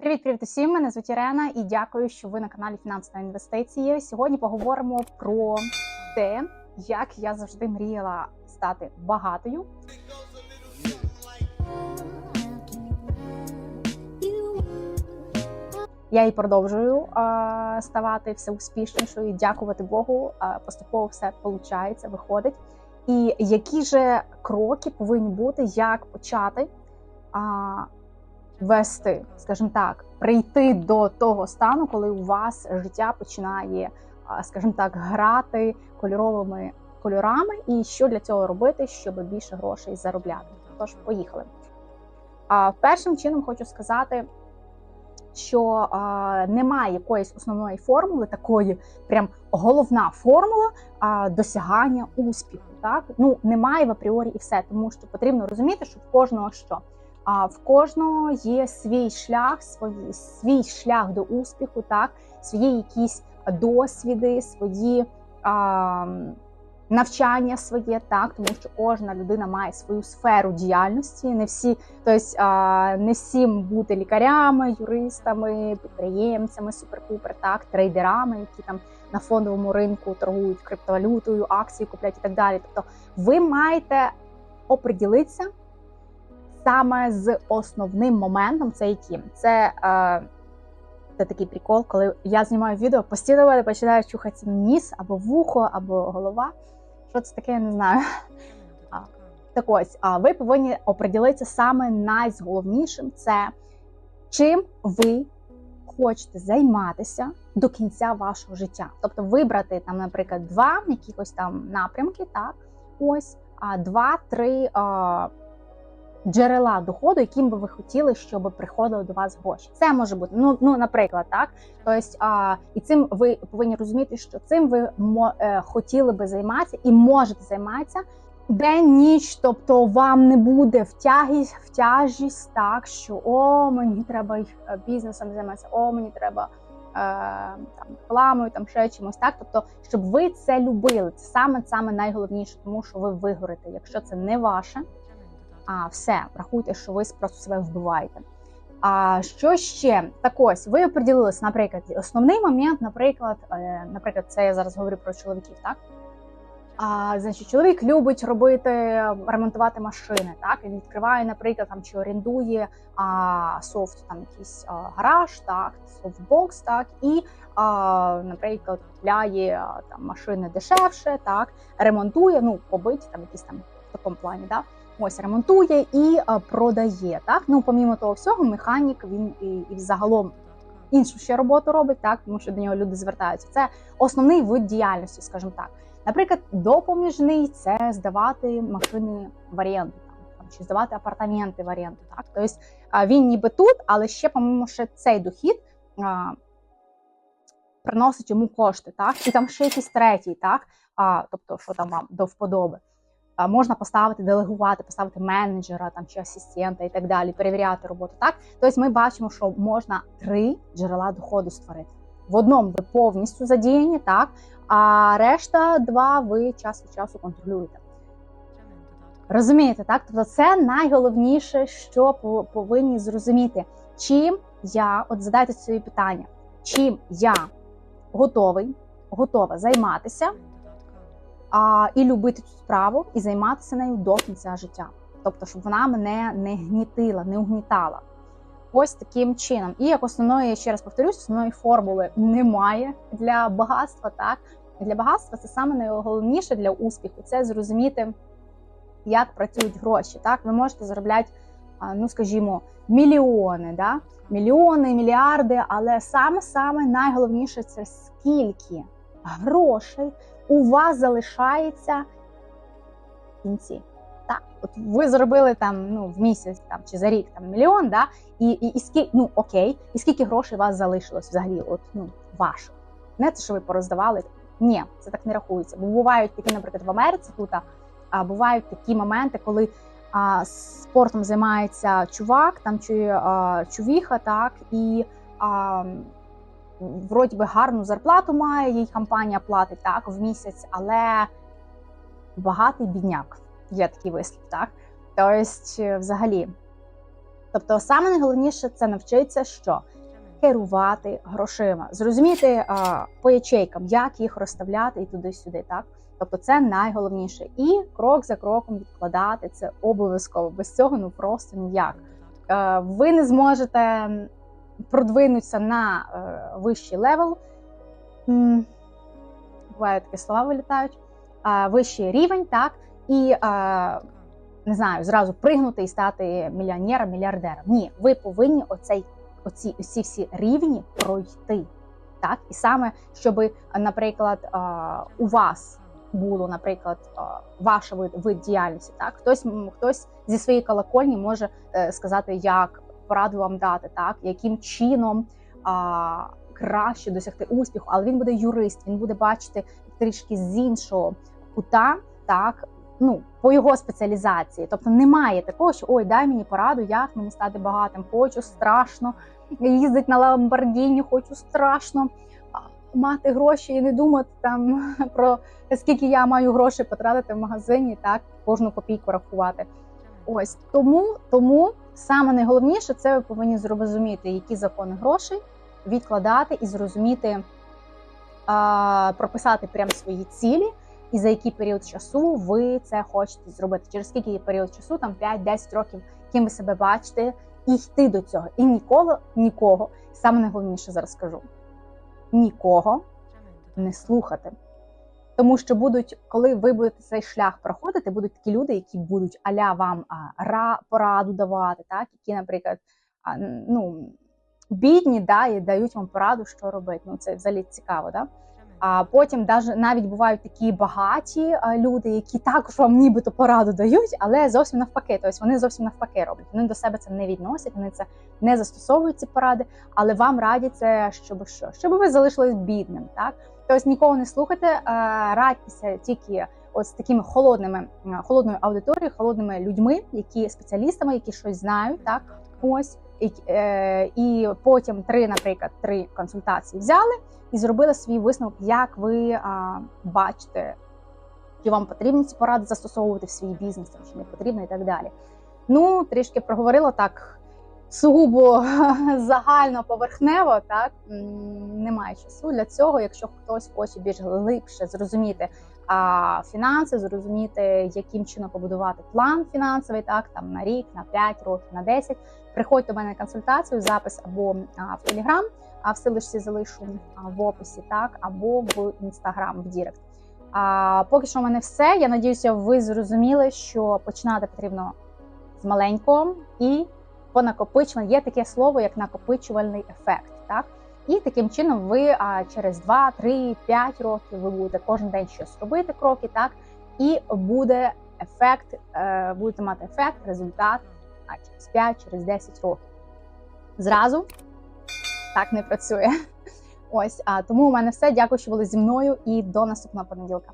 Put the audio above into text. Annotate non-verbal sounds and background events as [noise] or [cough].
Привіт, привіт усім! Мене звуть Ірена і дякую, що ви на каналі Фінанси та інвестиції. Сьогодні поговоримо про те, як я завжди мріяла стати багатою. Я і продовжую а, ставати все успішнішою. Дякувати Богу. А, поступово все виходить, виходить. І які же кроки повинні бути, як почати а, вести, скажімо так, прийти до того стану, коли у вас життя починає, скажімо так, грати кольоровими кольорами, і що для цього робити, щоб більше грошей заробляти. Тож, поїхали. А першим чином хочу сказати, що а, немає якоїсь основної формули, такої прям головна формула а, досягання успіху. Так ну немає в апріорі і все, тому що потрібно розуміти, що в кожного що. А в кожного є свій шлях, свій, свій шлях до успіху, так свої якісь досвіди, свої а, навчання своє, так тому що кожна людина має свою сферу діяльності. Не всі, тобто а, не всім бути лікарями, юристами, підприємцями, супер-пупер, так, трейдерами, які там на фондовому ринку торгують криптовалютою, акції куплять і так далі. Тобто, ви маєте оприділитися саме з основним моментом, це яким? Це, е, це такий прикол, коли я знімаю відео, постійно мене починає чухатися ніс або вухо, або голова. Що це таке, я не знаю. А, Так ось, а ви повинні оприділитися саме найголовнішим це чим ви хочете займатися до кінця вашого життя. Тобто вибрати там, наприклад, два якихось там напрямки, так, ось, а два-три джерела доходу, яким би ви хотіли, щоб приходили до вас гроші. Це може бути ну, ну наприклад, так тобто, а, і цим ви повинні розуміти, що цим ви е, хотіли би займатися і можете займатися. День ніч, тобто вам не буде втягість, втяжість так, що о, мені треба е, бізнесом займатися, о, мені треба е, там рекламою, там ще чимось. Так, тобто, щоб ви це любили, це саме саме найголовніше, тому що ви вигорите. Якщо це не ваше, а все, рахуйте, що ви просто себе вбиваєте. А що ще? Так ось, ви оприділилися, наприклад, основний момент, наприклад, е, наприклад, це я зараз говорю про чоловіків, так? А, Значить, чоловік любить робити, ремонтувати машини. Так він відкриває, наприклад, там чи орендує а, софт, там якийсь а, гараж, так, софтбокс, так, і, а, наприклад, купляє там машини дешевше, так, ремонтує, ну, побиті там якісь там в такому плані, так ось ремонтує і а, продає. Так, ну помімо того всього, механік він і, і загалом іншу ще роботу робить, так тому що до нього люди звертаються. Це основний вид діяльності, скажімо так. Наприклад, допоміжний це здавати машини в оренду, там чи здавати апартаменти в оренду. Так, тобто він ніби тут, але ще, помимо ще цей дохід. А, Приносить йому кошти, так і там ще якийсь третій, так а тобто, що там вам до вподоби можна поставити, делегувати, поставити менеджера там чи асистента і так далі, перевіряти роботу. Так, тобто ми бачимо, що можна три джерела доходу створити. В одному ви повністю задіяні, так а решта два ви час від часу контролюєте. Розумієте, так? Тобто це найголовніше, що повинні зрозуміти, чим я от задайте собі питання, чим я готовий, готова займатися а, і любити цю справу, і займатися нею до кінця життя. Тобто, щоб вона мене не гнітила, не угнітала. Ось таким чином. І як основної, ще раз повторюсь, основної формули немає для багатства. Так для багатства це саме найголовніше для успіху це зрозуміти, як працюють гроші. Так, ви можете заробляти, ну скажімо, мільйони, да? мільйони, мільярди, але саме саме найголовніше це скільки грошей у вас залишається в кінці. Так, от ви зробили там ну в місяць там чи за рік там мільйон, да, і і, і скільки ну окей, і скільки грошей у вас залишилось взагалі? От ну ваших. Не це, що ви пороздавали. Ні, це так не рахується. Бо бувають такі, наприклад, в Америці тут, а бувають такі моменти, коли а, спортом займається чувак, там чи а, чувіха, так і. А, вроді би гарну зарплату має, їй компанія платить так в місяць, але багатий бідняк. Є такий вислів, так? Тобто, взагалі, Тобто, саме найголовніше це навчитися, що керувати грошима, зрозуміти а, по ячейкам, як їх розставляти і туди-сюди, так. Тобто це найголовніше. І крок за кроком відкладати це обов'язково. Без цього ну просто ніяк. Е, Ви не зможете продвинутися на е, вищий левел. Буває такі слова вилітають. Вищий рівень, так, і не знаю, зразу пригнути і стати мільйонером, мільярдером. Ні, ви повинні оцей, оці, оці всі рівні пройти. Так, і саме, щоб, наприклад, у вас було, наприклад, ваша вид, вид діяльності. Так, хтось хтось зі своєї колокольні може е, сказати, як пораду вам дати, так яким чином а, краще досягти успіху, але він буде юрист, він буде бачити трішки з іншого кута, так. Ну, по його спеціалізації, тобто немає такого, що ой, дай мені пораду, як мені стати багатим. Хочу страшно їздити на Ламборгіні, хочу страшно мати гроші і не думати там [laughs] про скільки я маю грошей потратити в магазині, так кожну копійку рахувати. Ось тому, тому саме найголовніше це ви повинні зрозуміти, які закони грошей відкладати і зрозуміти, а, прописати прям свої цілі, і за який період часу ви це хочете зробити. Через скільки період часу, там 5-10 років, ким ви себе бачите, і йти до цього. І ніколи нікого, саме найголовніше зараз скажу: нікого не слухати. Тому що будуть, коли ви будете цей шлях проходити, будуть такі люди, які будуть аля вам ра пораду давати, так які, наприклад, ну бідні, да, і дають вам пораду, що робити. Ну це взагалі цікаво, да. А потім даже навіть бувають такі багаті люди, які також вам нібито пораду дають, але зовсім навпаки. Тобто вони зовсім навпаки роблять. Вони до себе це не відносять, вони це не застосовують ці поради, але вам радять це, щоб що? Щоб ви залишились бідним, так. Тобто нікого не слухайте, е, радьтеся тільки от з такими холодними, е, холодною аудиторією, холодними людьми, які спеціалістами, які щось знають, так ось і, е, і потім три, наприклад, три консультації взяли і зробили свій висновок, як ви а, бачите, чи вам потрібні ці поради застосовувати в свій бізнес, чи не потрібно, і так далі. Ну, трішки проговорила так сугубо [laughs] загально поверхнево, так немає часу для цього. Якщо хтось хоче більш глибше зрозуміти а, фінанси, зрозуміти, яким чином побудувати план фінансовий, так там на рік, на 5 років, на 10, приходьте до мене на консультацію, запис або а, в Телеграм, а в силочці залишу а, в описі, так або в інстаграм в Дірект. А поки що в мене все. Я надіюся, ви зрозуміли, що починати потрібно з маленького і по накопичуванню. Є таке слово, як накопичувальний ефект. Так? І таким чином ви а, через 2, 3, 5 років ви будете кожен день щось робити, кроки, так, і буде ефект, е, будете мати ефект, результат а, через 5, через 10 років. Зразу так не працює. Ось, а тому у мене все. Дякую, що були зі мною, і до наступного понеділка.